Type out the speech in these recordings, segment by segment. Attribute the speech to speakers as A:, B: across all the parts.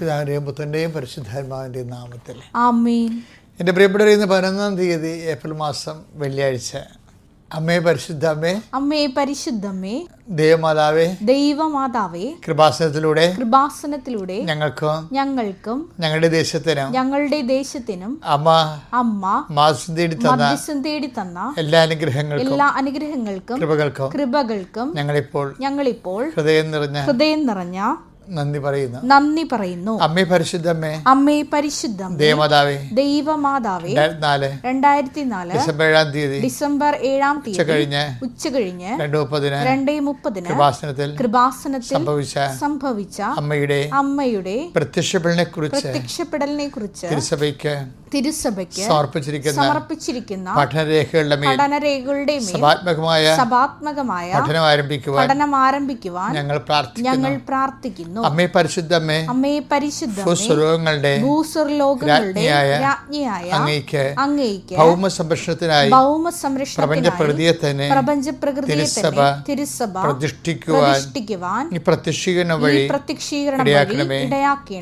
A: പിതാവിന്റെയും പുത്രന്റെയും പരിശുദ്ധാത്മാവിന്റെയും നാമത്തിൽ. എന്റെ പ്രിയപ്പെട്ടവരെ ഇന്ന് പതിനൊന്നാം തീയതി ഏപ്രിൽ മാസം വെള്ളിയാഴ്ച. അമ്മേ പരിശുദ്ധ അമ്മേ
B: അമ്മേ പരിശുദ്ധമ്മേ.
A: ദൈവമാതാവേ.
B: ദൈവമാതാവേ.
A: കൃപാസനത്തിലൂടെ
B: കൃപാസനത്തിലൂടെ
A: ഞങ്ങൾക്കും
B: ഞങ്ങൾക്കും
A: ഞങ്ങളുടെ ദേശത്തിനും
B: ഞങ്ങളുടെ ദേശത്തിനും
A: അമ്മ
B: അമ്മ
A: മാസം തേടി തന്ന
B: മാസം തേടി തന്ന
A: എല്ലാ അനുഗ്രഹങ്ങൾക്കും
B: എല്ലാ അനുഗ്രഹങ്ങൾക്കും
A: കൃപകൾക്കും
B: കൃപകൾക്കും
A: ഞങ്ങളിപ്പോൾ
B: ഞങ്ങളിപ്പോൾ
A: ഹൃദയം നിറഞ്ഞ
B: ഹൃദയം നിറഞ്ഞ
A: നന്ദി പറയുന്നു.
B: നന്ദി പറയുന്നു.
A: അമ്മേ പരിശുദ്ധമ്മേ
B: അമ്മേ പരിശുദ്ധം
A: ദേവമാതാവേ.
B: ദൈവമാതാവേ.
A: രണ്ടായിരത്തി നാല്
B: രണ്ടായിരത്തി നാല്
A: ഡിസംബർ ഏഴാം തീയതി.
B: ഡിസംബർ ഏഴാം തീയതി.
A: കഴിഞ്ഞ്.
B: ഉച്ച കഴിഞ്ഞ്.
A: രണ്ട് മുപ്പതിന്
B: രണ്ടേ മുപ്പതിന്
A: കൃപാസനത്തിൽ
B: കൃപാസനത്തിൽ
A: സംഭവിച്ച
B: സംഭവിച്ച
A: അമ്മയുടെ
B: അമ്മയുടെ
A: പ്രത്യക്ഷപ്പെടലിനെ കുറിച്ച്
B: പ്രത്യക്ഷപ്പെടലിനെ കുറിച്ച്
A: തിരുസഭയ്ക്ക്
B: തിരുസഭയ്ക്ക്
A: സമർപ്പിച്ചിരിക്കുന്ന
B: സമർപ്പിച്ചിരിക്കുന്ന
A: പഠനരേഖകളുടെ
B: പഠനരേഖകളുടെ
A: സഭാത്മകമായ
B: സഭാത്മകമായ
A: പഠനം ആരംഭിക്കുവാൻ
B: പഠനം ആരംഭിക്കുവാൻ
A: ഞങ്ങൾ പ്രാർത്ഥിക്കുന്നു.
B: ഞങ്ങൾ പ്രാർത്ഥിക്കുന്നു.
A: അമ്മേ പരിശുദ്ധമ്മേ
B: അമ്മേ പരിശുദ്ധ
A: ഭൂസ്വർലോകങ്ങളുടെ
B: ഭൂസ്വർലോകങ്ങളുടെ
A: രാജ്ഞിയായ അങ്ങേക്ക്
B: അങ്ങേക്ക്
A: ഭൗമ സംരക്ഷണത്തിനായി
B: ഭൗമ
A: പ്രപഞ്ച
B: സംരക്ഷണത്തിനായി
A: പ്രകൃതിയെ തന്നെ
B: പ്രപഞ്ച പ്രകൃതിയെ
A: തിരുസഭ
B: തിരുസഭ
A: പ്രതിഷ്ഠിക്കുവാൻ ഈ പ്രത്യക്ഷീകരണം വഴി
B: പ്രത്യക്ഷീകരണം
A: ഇടയാക്കണമേ.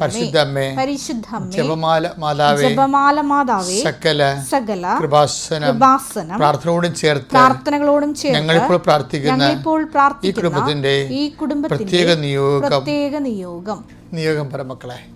A: പരിശുദ്ധമ്മേ
B: പരിശുദ്ധമ്മേ
A: ജപമാല മാതാവേ
B: ജപമാല മാതാവേ
A: സകല
B: സകല
A: കൃപാസനം
B: കൃപാസനം
A: പ്രാർത്ഥനയോടും ചേർത്ത്
B: പ്രാർത്ഥനകളോടും ചേർത്ത്
A: ഞങ്ങളിപ്പോൾ പ്രാർത്ഥിക്കുന്ന
B: ഞങ്ങളിപ്പോൾ
A: ഈ കുടുംബത്തിന്റെ
B: ഈ കുടുംബത്തിന്റെ
A: പ്രത്യേക നിയോഗം
B: പ്രത്യേക നിയോഗം.
A: നിയോഗം പരമക്കളെ.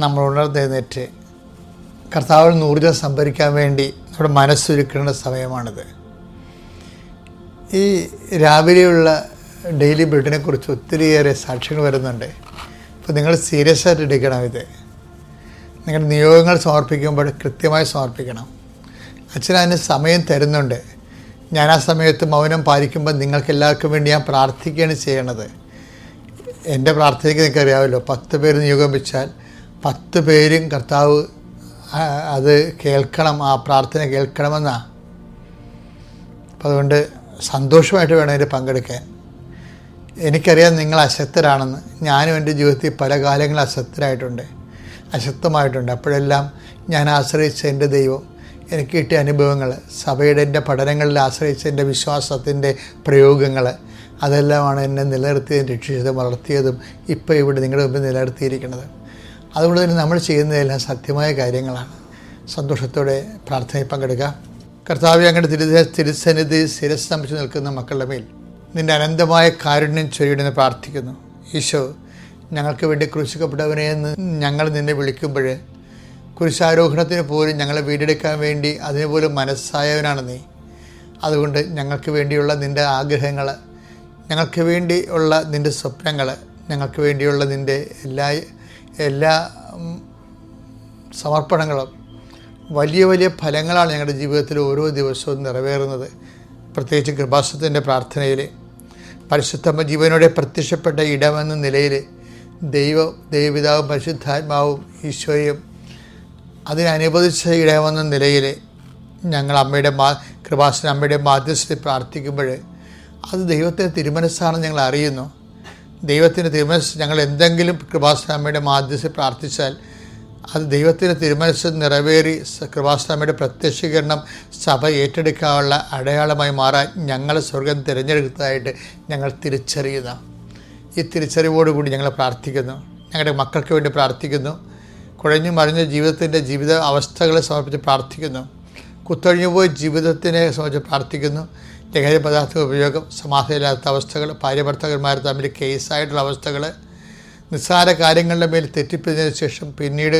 A: നമ്മൾ ഉണർന്നെഴുന്നേറ്റ് കർത്താവിൽ നിന്ന് ഊർജം സംഭരിക്കാൻ വേണ്ടി നമ്മുടെ മനസ്സൊരുക്കേണ്ട സമയമാണിത്. ഈ രാവിലെയുള്ള ഡെയിലി ബ്രിഡിനെ കുറിച്ച് ഒത്തിരിയേറെ സാക്ഷ്യങ്ങൾ വരുന്നുണ്ട്. അപ്പോൾ നിങ്ങൾ സീരിയസ് ആയിട്ട് എടുക്കണം ഇത്. നിങ്ങളുടെ നിയോഗങ്ങൾ സമർപ്പിക്കുമ്പോൾ കൃത്യമായി സമർപ്പിക്കണം. അച്ഛൻ അതിന് സമയം തരുന്നുണ്ട്. ഞാൻ ആ സമയത്ത് മൗനം പാലിക്കുമ്പോൾ നിങ്ങൾക്ക് എല്ലാവർക്കും വേണ്ടി ഞാൻ പ്രാർത്ഥിക്കുകയാണ് ചെയ്യണത്. എന്റെ പ്രാർത്ഥനയ്ക്ക് നിങ്ങൾക്ക് അറിയാമല്ലോ പത്ത് പേര് നിയോഗം വെച്ചാൽ പത്ത് പേരും കർത്താവ് അത് കേൾക്കണം ആ പ്രാർത്ഥന കേൾക്കണമെന്നാണ് അപ്പം അതുകൊണ്ട് സന്തോഷമായിട്ട് വേണം അതിൽ പങ്കെടുക്കാൻ. എനിക്കറിയാം നിങ്ങൾ അശക്തരാണെന്ന്. ഞാനും എന്റെ ജീവിതത്തിൽ പല കാലങ്ങളും അശക്തരായിട്ടുണ്ട്. അശക്തമായിട്ടുണ്ട്. അപ്പോഴെല്ലാം ഞാൻ ആശ്രയിച്ച എന്റെ ദൈവം എനിക്ക് കിട്ടിയ അനുഭവങ്ങൾ സഭയുടെ എന്റെ പഠനങ്ങളിൽ ആശ്രയിച്ച എന്റെ വിശ്വാസത്തിന്റെ പ്രയോഗങ്ങൾ അതെല്ലാമാണ് എന്നെ നിലനിർത്തിയതും രക്ഷിച്ചതും വളർത്തിയതും ഇപ്പോൾ ഇവിടെ നിങ്ങളുടെ മുമ്പിൽ നിലനിർത്തിയിരിക്കുന്നത്. അതുകൊണ്ട് തന്നെ നമ്മൾ ചെയ്യുന്നതെല്ലാം സത്യമായ കാര്യങ്ങളാണ്. സന്തോഷത്തോടെ പ്രാർത്ഥനയിൽ പങ്കെടുക്കുക കർത്താവ് അങ്ങയുടെ തിരു തിരുസന്നിധി ശിരസ് നമിച്ച് നിൽക്കുന്ന മക്കളുടെ മേൽ നിന്റെ അനന്തമായ കാരുണ്യം ചൊരിയുടെ പ്രാർത്ഥിക്കുന്നു. ഈശോ ഞങ്ങൾക്ക് വേണ്ടി ക്രൂശിക്കപ്പെട്ടവനെ എന്ന് ഞങ്ങൾ നിന്നെ വിളിക്കുമ്പോൾ കുരിശാരോഹണത്തിന് പോലും ഞങ്ങളെ വീടെടുക്കാൻ വേണ്ടി അതിനുപോലും മനസ്സായവനാണ് നീ. അതുകൊണ്ട് ഞങ്ങൾക്ക് വേണ്ടിയുള്ള നിന്റെ ആഗ്രഹങ്ങൾ ഞങ്ങൾക്ക് വേണ്ടിയുള്ള നിന്റെ സ്വപ്നങ്ങൾ ഞങ്ങൾക്ക് വേണ്ടിയുള്ള നിന്റെ എല്ലാ എല്ലാ സമർപ്പണങ്ങളും വലിയ വലിയ ഫലങ്ങളാണ് ഞങ്ങളുടെ ജീവിതത്തിൽ ഓരോ ദിവസവും നിറവേറുന്നത്. പ്രത്യേകിച്ച് കൃപാസത്തിന്റെ പ്രാർത്ഥനയിൽ പരിശുദ്ധമ്മ ജീവനോടെ പ്രത്യക്ഷപ്പെട്ട ഇടമെന്ന നിലയിൽ ദൈവം ദൈവപിതാവും പരിശുദ്ധാത്മാവും ഈശോയും അതിനനുവദിച്ച ഇടമെന്ന നിലയിൽ ഞങ്ങൾ അമ്മയുടെ മാ കൃപാസന അമ്മയുടെ മാധ്യസ്ഥത്തിൽ പ്രാർത്ഥിക്കുമ്പോൾ അത് ദൈവത്തെ തിരുമനസ്സാണെന്ന് ഞങ്ങൾ അറിയുന്നു. ദൈവത്തിന്റെ തിരുമനസ് ഞങ്ങൾ എന്തെങ്കിലും കൃപാസ്വാമിയുടെ മാധ്യസ്ഥ പ്രാർത്ഥിച്ചാൽ അത് ദൈവത്തിന്റെ തിരുമനസ് നിറവേറി കൃപാസ്വാമിയുടെ പ്രത്യക്ഷീകരണം സഭ ഏറ്റെടുക്കാനുള്ള അടയാളമായി മാറാൻ ഞങ്ങൾ സ്വർഗം തിരഞ്ഞെടുത്തതായിട്ട് ഞങ്ങൾ തിരിച്ചറിയുന്നു. ഈ തിരിച്ചറിവോടുകൂടി ഞങ്ങൾ പ്രാർത്ഥിക്കുന്നു. ഞങ്ങളുടെ മക്കൾക്ക് വേണ്ടി പ്രാർത്ഥിക്കുന്നു. കുഴഞ്ഞു മറിഞ്ഞ ജീവിതത്തിന്റെ ജീവിത അവസ്ഥകളെ സമർപ്പിച്ച് പ്രാർത്ഥിക്കുന്നു. കുത്തൊഴിഞ്ഞു പോയ ജീവിതത്തിനെ സംബന്ധിച്ച് പ്രാർത്ഥിക്കുന്നു. ലഹരി പദാർത്ഥ ഉപയോഗം സമാധാനമില്ലാത്ത അവസ്ഥകൾ ഭാര്യഭർത്താക്കന്മാർ തമ്മിൽ കേസായിട്ടുള്ള അവസ്ഥകൾ നിസ്സാര കാര്യങ്ങളുടെ മേൽ തെറ്റിപ്പിച്ചതിന് ശേഷം പിന്നീട്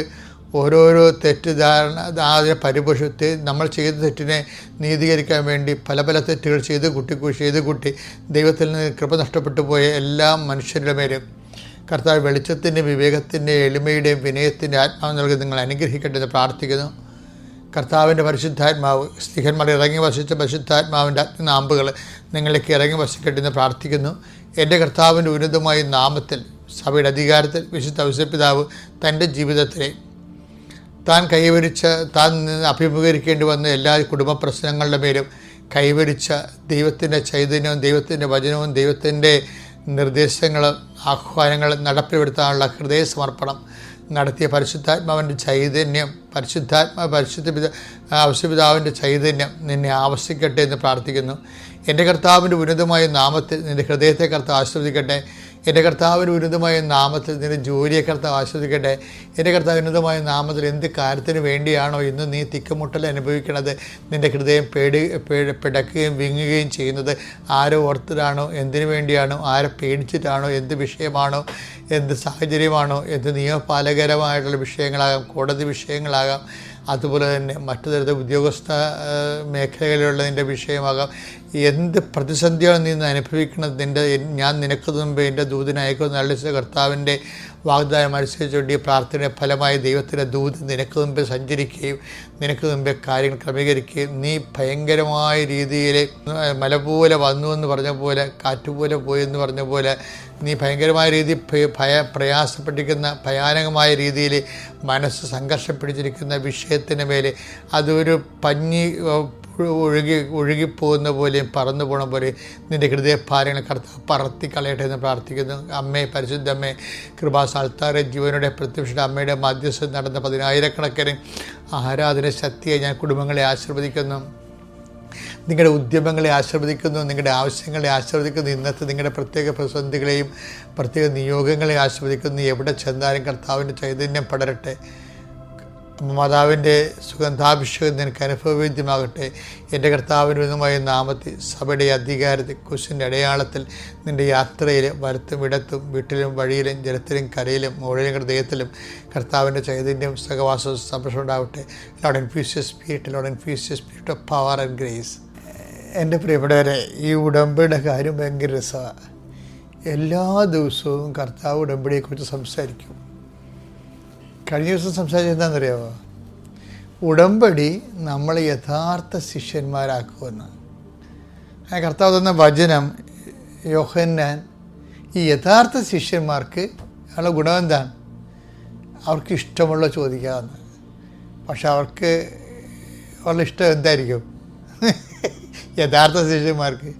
A: ഓരോരോ തെറ്റിദ്ധാരണ അതിനെ പരിപോഷത്തെ നമ്മൾ ചെയ്ത തെറ്റിനെ നീതീകരിക്കാൻ വേണ്ടി പല പല തെറ്റുകൾ ചെയ്ത് കുട്ടി ചെയ്ത് കുട്ടി ദൈവത്തിൽ നിന്ന് കൃപ നഷ്ടപ്പെട്ടു പോയ എല്ലാ മനുഷ്യരുടെ മേലും കർത്താവ് വെളിച്ചത്തിന്റെ വിവേകത്തിന്റെ എളിമയുടെയും വിനയത്തിന്റെ ആത്മാവ് നൽകി നിങ്ങൾ അനുഗ്രഹിക്കട്ടെ എന്ന് പ്രാർത്ഥിക്കുന്നു. കർത്താവിന്റെ പരിശുദ്ധാത്മാവ് സ്ത്രീഹന്മാർ ഇറങ്ങി വസിച്ച പരിശുദ്ധാത്മാവിന്റെ അഗ്നാമ്പുകൾ നിങ്ങളിലേക്ക് ഇറങ്ങി വസിക്കട്ടെ എന്ന് പ്രാർത്ഥിക്കുന്നു. എന്റെ കർത്താവിന്റെ ഉന്നതമായ നാമത്തിൽ സഭയുടെ അധികാരത്തിൽ വിശുദ്ധ ഔസപിതാവ് തന്റെ ജീവിതത്തിലെ താൻ കൈവരിച്ച താൻ അഭിമുഖീകരിക്കേണ്ടി വന്ന എല്ലാ കുടുംബ പ്രശ്നങ്ങളുടെ മേലും കൈവരിച്ച ദൈവത്തിന്റെ ചൈതന്യവും ദൈവത്തിന്റെ വചനവും ദൈവത്തിന്റെ നിർദ്ദേശങ്ങളും ആഹ്വാനങ്ങളും നടപ്പിലെടുത്താനുള്ള ഹൃദയ സമർപ്പണം നടത്തിയ പരിശുദ്ധാത്മാവിന്റെ ചൈതന്യം പരിശുദ്ധാത്മാവ് പരിശുദ്ധ പിത ഔഷപിതാവിന്റെ ചൈതന്യം നിന്നെ ആവശ്യിക്കട്ടെ എന്ന് പ്രാർത്ഥിക്കുന്നു. എന്റെ കർത്താവിന്റെ ഉന്നതമായ നാമത്തിൽ നിന്റെ ഹൃദയത്തെ കർത്താവ് ആസ്വദിക്കട്ടെ എന്റെ കർത്താവിന് ഉന്നതമായ നാമത്തിൽ നിന്റെ ജോലിയെ കർത്താവ് ആസ്വദിക്കട്ടെ എന്റെ കർത്താവ് ഉന്നതമായ നാമത്തിൽ എന്ത് കാര്യത്തിന് വേണ്ടിയാണോ ഇന്ന് നീ തിക്കുമുട്ടൽ അനുഭവിക്കുന്നത് നിന്റെ ഹൃദയം പേടി പേടി പിടക്കുകയും വിങ്ങുകയും ചെയ്യുന്നത് ആരോ ഓർത്തിട്ടാണോ? എന്തിനു വേണ്ടിയാണോ? ആരെ പേടിച്ചിട്ടാണോ? എന്ത് വിഷയമാണോ? എന്ത് സാഹചര്യമാണോ? എന്ത് നിയമപാലകരമായിട്ടുള്ള വിഷയങ്ങളാകാം കോടതി വിഷയങ്ങളാകാം അതുപോലെ തന്നെ മറ്റു തരത്തിൽ ഉദ്യോഗസ്ഥ മേഖലകളിലുള്ളതിന്റെ വിഷയമാകാം. എന്ത് പ്രതിസന്ധിയാണ് നീ അനുഭവിക്കുന്നത്? നിന്റെ ഞാൻ നിനക്ക് മുമ്പ് എന്റെ ദൂതനയക്കുന്ന അള്ളിച്ച കർത്താവിന്റെ വാഗ്ദാനം അനുസരിച്ചുകൊണ്ട് ഈ പ്രാർത്ഥന ഫലമായി ദൈവത്തിന്റെ ദൂത് നിനക്ക് മുമ്പ് സഞ്ചരിക്കുകയും നിനക്ക് മുമ്പേ കാര്യങ്ങൾ ക്രമീകരിക്കുകയും നീ ഭയങ്കരമായ രീതിയിൽ മല പോലെ വന്നു എന്ന് പറഞ്ഞ പോലെ കാറ്റുപോലെ പോയി എന്ന് പറഞ്ഞ പോലെ നീ ഭയങ്കരമായ രീതിയിൽ ഭയ പ്രയാസപ്പെട്ടിരിക്കുന്ന ഭയാനകമായ രീതിയിൽ മനസ്സ് സംഘർഷം പിടിച്ചിരിക്കുന്ന വിഷയത്തിന് മേലെ അതൊരു പഞ്ഞി ഒഴുകി ഒഴുകിപ്പോകുന്ന പോലെയും പറന്നു പോണ പോലെയും നിന്റെ ഹൃദയഭാരങ്ങൾ കർത്താവ് പറത്തി കളയട്ടെ എന്ന് പ്രാർത്ഥിക്കുന്നു. അമ്മേ പരിശുദ്ധ അമ്മേ കൃപാസാൽത്താറെ ജീവനോടെ പ്രത്യക്ഷ അമ്മയുടെ മധ്യസ്ഥം നടന്ന പതിനായിരക്കണക്കിന് ആരാധന ശക്തിയെ ഞാൻ കുടുംബങ്ങളെ ആശീർവദിക്കുന്നു. നിങ്ങളുടെ ഉദ്യമങ്ങളെ ആശീർവദിക്കുന്നു നിങ്ങളുടെ ആവശ്യങ്ങളെ ആശീർവദിക്കുന്നു. ഇന്നത്തെ നിങ്ങളുടെ പ്രത്യേക പ്രതിസന്ധികളെയും പ്രത്യേക നിയോഗങ്ങളെ ആശീർവദിക്കുന്നു. എവിടെ ചെന്നാലും കർത്താവിന്റെ ചൈതന്യം പടരട്ടെ. മാതാവിന്റെ സുഗന്ധാഭിഷേകം നിനക്ക് അനുഭവവേദ്യമാകട്ടെ. എന്റെ കർത്താവിന് വിധമായ നാമത്തിൽ സഭയുടെ അധികാരത്തിൽ കുശിന്റെ അടയാളത്തിൽ നിന്റെ യാത്രയിൽ വലത്തും ഇടത്തും വീട്ടിലും വഴിയിലും ജലത്തിലും കരയിലും മുകളിലും ഹൃദയത്തിലും കർത്താവിന്റെ ചൈതന്യം സഹവാസവും സംരക്ഷണം ഉണ്ടാവട്ടെ. Lord infuse spirit Lord infuse spirit of power and grace. എന്റെ പ്രിയപ്പെട്ടവരെ ഈ ഉടമ്പടിയുടെ കാര്യം ഭയങ്കര രസമാണ്. എല്ലാ ദിവസവും കർത്താവ് ഉടമ്പടിയെക്കുറിച്ച് സംസാരിക്കും. കഴിഞ്ഞ ദിവസം സംസാരിച്ചത് എന്താണെന്നറിയാമോ ഉടമ്പടി നമ്മൾ യഥാർത്ഥ ശിഷ്യന്മാരാക്കുമെന്ന്. ആ കർത്താവ് തന്ന വചനം യോഹന്നാൻ ഈ യഥാർത്ഥ ശിഷ്യന്മാർക്ക് ഉള്ള ഗുണം എന്താണ്? അവർക്ക് ഇഷ്ടമുള്ള ചോദിക്കാമെന്ന് പക്ഷെ അവർക്ക് ഉള്ള ഇഷ്ടം എന്തായിരിക്കും? യഥാർത്ഥ ശിഷ്യന്മാർക്ക്.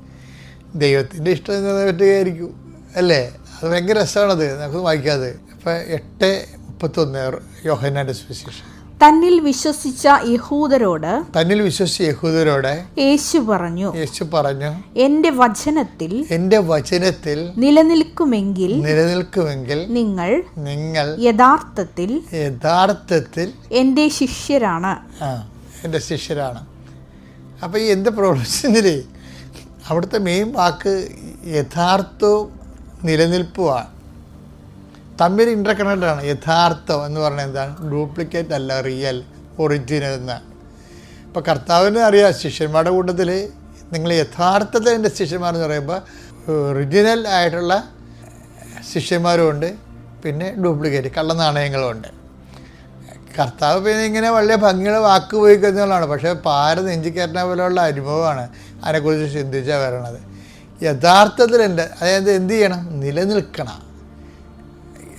A: ദൈവത്തിന്റെ ഇഷ്ടം പറ്റുകയായിരിക്കും. അല്ലേ? അത് ഭയങ്കര രസമാണത്. നമുക്ക് വായിക്കാതെ. അപ്പം എട്ട് മുപ്പത്തൊന്ന് യോഹനാന്റെ സുവിശേഷം.
B: തന്നിൽ വിശ്വസിച്ച യഹൂദരോട്
A: തന്നിൽ വിശ്വസിച്ച യഹൂദരോട്
B: യേശു പറഞ്ഞു
A: യേശു പറഞ്ഞു
B: എന്റെ വചനത്തിൽ
A: എന്റെ വചനത്തിൽ
B: നിലനിൽക്കുമെങ്കിൽ
A: നിലനിൽക്കുമെങ്കിൽ
B: നിങ്ങൾ
A: നിങ്ങൾ
B: യഥാർത്ഥത്തിൽ
A: യഥാർത്ഥത്തിൽ
B: എന്റെ ശിഷ്യരാണ്.
A: ആ എന്റെ ശിഷ്യരാണ്. അപ്പോൾ ഈ എന്ത് പ്രൊഫഷനിൽ അവിടുത്തെ മെയിൻ വാക്ക് യഥാർത്ഥവും നിലനിൽപ്പുമാണ്. തമ്മിൽ ഇന്റർകണക്റ്റഡ് ആണ്. യഥാർത്ഥം എന്ന് പറഞ്ഞാൽ എന്താണ്? ഡ്യൂപ്ലിക്കേറ്റ് അല്ല റിയൽ ഒറിജിനൽ എന്നാണ് ഇപ്പോൾ കർത്താവിനെ അറിയാം ശിഷ്യന്മാരുടെ കൂട്ടത്തിൽ നിങ്ങൾ യഥാർത്ഥത്തിൽ എന്റെ ശിഷ്യന്മാരെന്ന് പറയുമ്പോൾ ഒറിജിനൽ ആയിട്ടുള്ള ശിഷ്യന്മാരുമുണ്ട് പിന്നെ ഡ്യൂപ്ലിക്കേറ്റ് കള്ള കള്ളനാണയങ്ങളുമുണ്ട് കർത്താവ് പിന്നെ ഇങ്ങനെ വളരെ ഭംഗിയുള്ള വാക്ക് ഉപയോഗിക്കുന്നതാണ് പക്ഷേ പാര നെഞ്ചിക്കയറ്റുന്ന പോലെയുള്ള അനുഭവമാണ് അതിനെക്കുറിച്ച് ചിന്തിച്ചാൽ വരണത്. യഥാർത്ഥത്തിൽ എന്റെ അതായത് എന്ത് ചെയ്യണം? നിലനിൽക്കണം.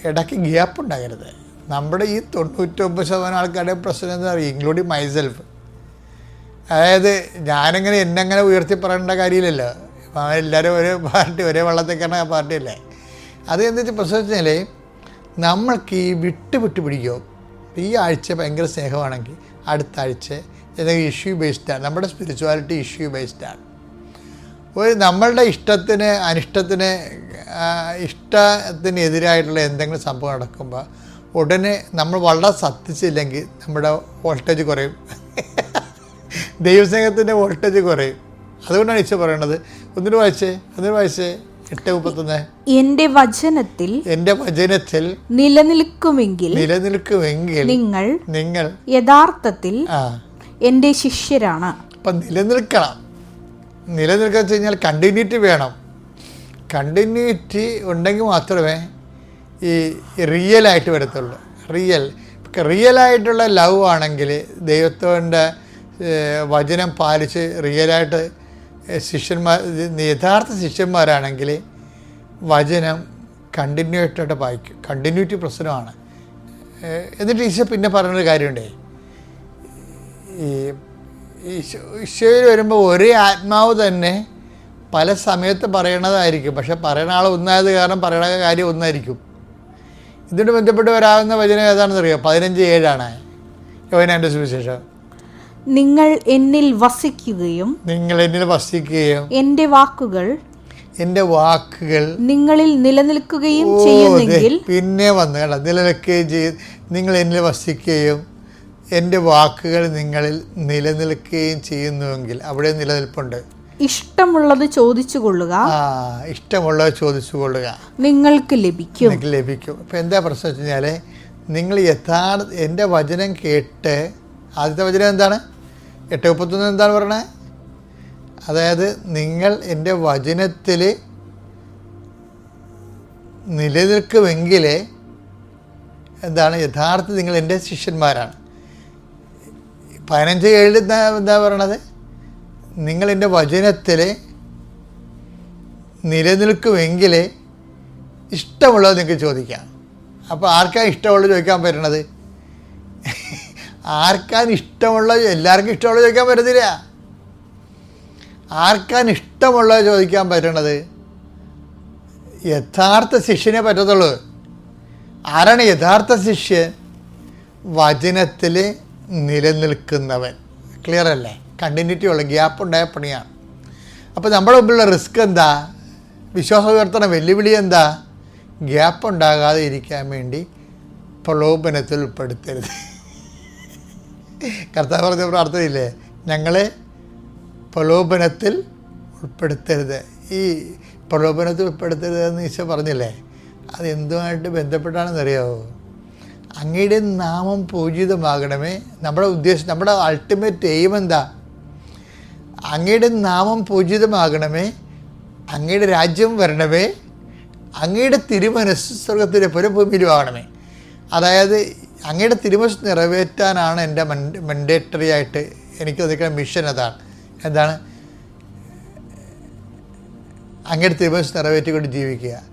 A: ഇടയ്ക്ക് ഗ്യാപ്പ് ഉണ്ടാകരുത്. നമ്മുടെ ഈ തൊണ്ണൂറ്റൊമ്പത് ശതമാനം ആൾക്കാരുടെ പ്രശ്നം എന്താ പറയുക? ഇൻക്ലൂഡിങ് മൈസെൽഫ് അതായത് ഞാനിങ്ങനെ എന്നെങ്ങനെ ഉയർത്തി പറയേണ്ട കാര്യമില്ലല്ലോ. എല്ലാവരും ഒരേ പാർട്ടി ഒരേ വള്ളത്തേക്കാണ് ആ പാർട്ടിയല്ലേ അത് എന്താ പ്രശ്നം വെച്ചാൽ നമ്മൾക്ക് ഈ വിട്ട് വിട്ട് പിടിക്കും. ഈ ആഴ്ച ഭയങ്കര സ്നേഹമാണെങ്കിൽ അടുത്ത ആഴ്ച എന്തെങ്കിലും ഇഷ്യൂ ബേസ്ഡാണ് നമ്മുടെ സ്പിരിച്വാലിറ്റി ഇഷ്യൂ ബേസ്ഡാണ് ഒരു നമ്മളുടെ ഇഷ്ടത്തിന് അനിഷ്ടത്തിന് ഇഷ്ടത്തിനെതിരായിട്ടുള്ള എന്തെങ്കിലും സംഭവം നടക്കുമ്പോൾ ഉടനെ നമ്മൾ വളരെ സത്യച്ചില്ലെങ്കിൽ നമ്മുടെ വോൾട്ടേജ് കുറയും. ദൈവസ്നേഹത്തിന്റെ വോൾട്ടേജ് കുറയും. അതുകൊണ്ടാണ് ഈശോ പറയണത് ഒന്നിനു വായിച്ചേ ഒന്നിനു വായിച്ചേ എട്ട് മുപ്പത്തൊന്ന്.
B: എന്റെ വചനത്തിൽ
A: എന്റെ വചനത്തിൽ
B: നിലനിൽക്കുമെങ്കിൽ
A: നിലനിൽക്കുമെങ്കിൽ
B: നിങ്ങൾ
A: നിങ്ങൾ
B: യഥാർത്ഥത്തിൽ എന്റെ ശിഷ്യരാണ്.
A: അപ്പൊ നിലനിൽക്കണം. നിലനിൽക്കുക വെച്ച് കഴിഞ്ഞാൽ കണ്ടിന്യൂറ്റി വേണം. കണ്ടിന്യൂറ്റി ഉണ്ടെങ്കിൽ മാത്രമേ ഈ റിയലായിട്ട് വരത്തുള്ളൂ. റിയൽ റിയലായിട്ടുള്ള ലവ് ആണെങ്കിൽ ദൈവത്തിന്റെ വചനം പാലിച്ച് റിയലായിട്ട് ശിഷ്യന്മാർ യഥാർത്ഥ ശിഷ്യന്മാരാണെങ്കിൽ വചനം കണ്ടിന്യൂറ്റായിട്ട് വായിക്കും. കണ്ടിന്യൂറ്റി പ്രശ്നമാണ്. എന്നിട്ട് ഈശോ പിന്നെ പറഞ്ഞൊരു കാര്യമുണ്ടേ. ഈ ഈശോയിൽ വരുമ്പോൾ ഒരേ ആത്മാവ് തന്നെ പല സമയത്ത് പറയണതായിരിക്കും. പക്ഷെ പറയണ ആൾ ഒന്നായത് കാരണം പറയണ കാര്യം ഒന്നായിരിക്കും. ഇതിനോട് ബന്ധപ്പെട്ട് വരാവുന്ന വചനം ഏതാണെന്ന് അറിയാം പതിനഞ്ച് ഏഴാണ്. യോനാന്റെ സുവിശേഷം.
B: നിങ്ങൾ എന്നിൽ വസിക്കുകയും
A: നിങ്ങൾ എന്നിൽ വസിക്കുകയും
B: എന്റെ വാക്കുകൾ
A: എന്റെ വാക്കുകൾ
B: നിങ്ങളിൽ നിലനിൽക്കുകയും ചെയ്യുന്നെങ്കിൽ
A: പിന്നെ വന്നു കേട്ടോ. നിലനിൽക്കുകയും ചെയ്യും നിങ്ങൾ എന്നിൽ വസിക്കുകയും എന്റെ വാക്കുകൾ നിങ്ങളിൽ നിലനിൽക്കുകയും ചെയ്യുന്നുവെങ്കിൽ അവിടെ നിലനിൽപ്പുണ്ട്.
B: ഇഷ്ടമുള്ളത് ചോദിച്ചു കൊള്ളുക
A: ആ ഇഷ്ടമുള്ളത് ചോദിച്ചു കൊള്ളുക
B: നിങ്ങൾക്ക് ലഭിക്കും.
A: നിങ്ങൾക്ക് ലഭിക്കും. ഇപ്പം എന്താ പ്രശ്നം വെച്ച് കഴിഞ്ഞാൽ നിങ്ങൾ യഥാർത്ഥ എന്റെ വചനം കേട്ട് ആദ്യത്തെ വചനം എന്താണ്? എട്ട് മുപ്പത്തൊന്ന് എന്താണ് പറയണത് അതായത് നിങ്ങൾ എന്റെ വചനത്തിൽ നിലനിൽക്കുമെങ്കിൽ എന്താണ്? യഥാർത്ഥ നിങ്ങൾ എന്റെ ശിഷ്യന്മാരാണ്. പതിനഞ്ച് ഏഴിൽ എന്താ എന്താ പറയണത്? നിങ്ങളെന്റെ വചനത്തിൽ നിലനിൽക്കുമെങ്കിൽ ഇഷ്ടമുള്ളത് നിങ്ങൾക്ക് ചോദിക്കാം. അപ്പോൾ ആർക്കാണ് ഇഷ്ടമുള്ളത് ചോദിക്കാൻ പറ്റണത്? ആർക്കാണ് ഇഷ്ടമുള്ള എല്ലാവർക്കും ഇഷ്ടമുള്ള ചോദിക്കാൻ പറ്റത്തില്ല. ആർക്കാണ് ഇഷ്ടമുള്ള ചോദിക്കാൻ പറ്റണത്? യഥാർത്ഥ ശിഷ്യനെ പറ്റത്തുള്ളൂ. ആരാണ് യഥാർത്ഥ ശിഷ്യൻ? വചനത്തിൽ നിലനിൽക്കുന്നവൻ. ക്ലിയർ അല്ലേ? കണ്ടിന്യൂറ്റി ഉള്ള ഗ്യാപ്പ് ഉണ്ടായ പണിയാണ്. അപ്പോൾ നമ്മുടെ മുമ്പിലുള്ള റിസ്ക് എന്താ? വിശ്വാസ ഉയർത്തണ വെല്ലുവിളി എന്താ? ഗ്യാപ്പ് ഉണ്ടാകാതെ ഇരിക്കാൻ വേണ്ടി പ്രലോഭനത്തിൽ ഉൾപ്പെടുത്തരുത്. കർത്താവ് പറഞ്ഞ പ്രാർത്ഥനയില്ലേ? ഞങ്ങളെ പ്രലോഭനത്തിൽ ഉൾപ്പെടുത്തരുത്. ഈ പ്രലോഭനത്തിൽ ഉൾപ്പെടുത്തരുത് എന്ന് ഈശോ പറഞ്ഞില്ലേ? അത് എന്തുമായിട്ട് ബന്ധപ്പെട്ടാണെന്നറിയാമോ അങ്ങയുടെ നാമം പൂജിതമാകണമേ. നമ്മുടെ ഉദ്ദേശം നമ്മുടെ അൾട്ടിമേറ്റ് എയിം എന്താ? അങ്ങയുടെ നാമം പൂജിതമാകണമേ. അങ്ങയുടെ രാജ്യം വരണമേ. അങ്ങയുടെ തിരുമനസ് സ്വർഗത്തിലെ പുരഭൂമിയിലും ആകണമേ. അതായത് അങ്ങയുടെ തിരുമനസ് നിറവേറ്റാനാണ് എന്റെ മെൻഡേറ്ററി ആയിട്ട് എനിക്ക് തന്നിരിക്കുന്ന മിഷൻ അതാണ്. എന്താണ്? അങ്ങയുടെ തിരുമനസ് നിറവേറ്റിക്കൊണ്ട് ജീവിക്കുക.